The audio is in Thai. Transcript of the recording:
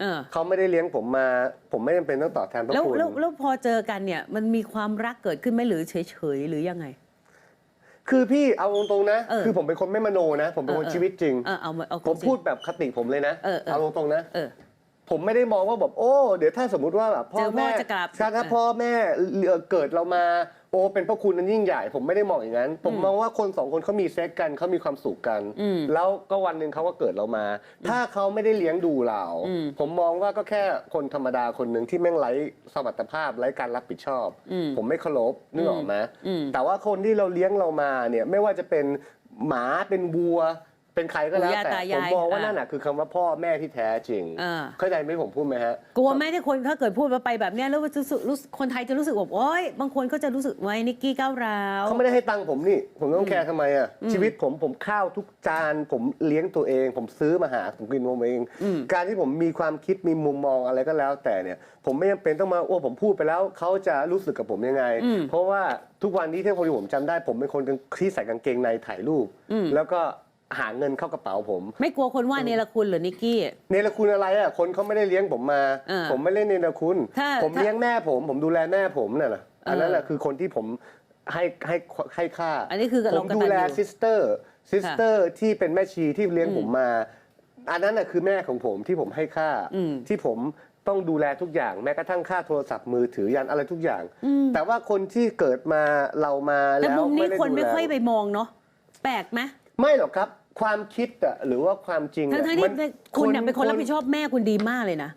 เออ เขาไม่ได้เลี้ยงผมมา ผมไม่จำเป็นต้องตอบแทนพระแล้วคุณแล้วแล้วพอเจอกันเนี่ย มันมีความรักเกิดขึ้นไหมหรือเฉยๆหรือยังไง คือพี่เอาตรงๆนะ เออคือผมเป็นคนไม่มโนนะ ผมเป็นคนเออเออ ชีวิตจริง เออเอามาเอา ผมพูดแบบคติผมเลยนะเออเออ ตรงๆนะ เออ ผมไม่ได้มองว่าแบบโอ้เดี๋ยวถ้าสมมุติว่าแบบพ่อเจอพ่อแม่จะกลับถ้าถ้าเออพ่อแม่เอ่อเกิดเรามา โอ้เป็นพระคุณนั้นยิ่งใหญ่ ผมไม่ได้มองอย่างนั้น ผมมองว่าคนสองคนเขามีเซ็กกันเขามีความสุขกัน อืม แล้วก็วันหนึ่งเขาก็เกิดเรามา ถ้าเขาไม่ได้เลี้ยงดูเรา อืม ผมมองว่าก็แค่คนธรรมดาคนหนึ่งที่แม่งไร้สมรรถภาพไร้การรับผิดชอบ อืม ผมไม่เคารพนึกออกไหมอืม แต่ว่าคนที่เราเลี้ยงเรามาเนี่ยไม่ว่าจะเป็นหมาเป็นวัว เป็นใครก็แล้วปู่ย่าแต่ตายายผมมองว่าอะนั่นน่ะคือคำว่าพ่อแม่ที่แท้จริง อ่า เข้าใจไหมผมพูดไหมฮะ กลัวไหมที่คนถ้าเกิดพูดมาไปแบบเนี้ยแล้วรู้สึกรู้สึกคนไทยจะรู้สึกแบบโอ๊ยบางคนก็จะรู้สึกไว้นิกกี้ก้าวร้าว เขาไม่ได้ให้ตังค์ผมนี่ ผมต้องแคร์ทำไมอะ ชีวิตผมผมข้าวทุกจาน ผมเลี้ยงตัวเอง ผมซื้อมาหา ผมกินผมเองอืมการที่ผมมีความคิดมีมุมมองอะไรก็แล้ว แต่เนี่ย ผมไม่จำเป็นต้องมาโอ้ผมพูดไปแล้วเขาจะรู้สึกกับผมยังไงอืมเพราะว่าทุกวันนี้ที่คนที่ผมจำได้ ผมเป็นคนที่ใส่กางเกงในถ่ายรูปอืมแล้วก็ หาเงินเข้ากระเป๋าผม ไม่กลัวคนว่าเนรคุณเหรือนิกกี้ เนรคุณอะไรอะคนเขาไม่ได้เลี้ยงผมมา เออผมไม่เล่นเนรคุณ ถ้าผมถ้าเลี้ยงแม่ผม ผมดูแลแม่ผมน่ะนะอันนั้นแหละเออคือคนที่ผมให้ให้ให้ค่าอันนี้คือผเรามกตัญดูญูแลซิสเตอร์ซิสเตอร์ที่เป็นแม่ชีที่เลี้ยงผมมา อันนั้นน่ะคือแม่ของผมที่ผมให้ค่าอืม ที่ผมต้องดูแลทุกอย่างแม้กระทั่งค่าโทรศัพท์มือถือยันอะไรทุกอย่างอืมแต่ว่าคนที่เกิดมาเรามาแต่แล้วมุมนี้ด้คนไม่ดูแล ค่อยไปมองเนาะแปลกไหม ไม่หรอกครับ ความคิดอะหรือว่าความจริงอะทั้งๆที่มันคุณเนี่ยเป็นคนรับผิดชอบแม่คุณดีมากเลยนะ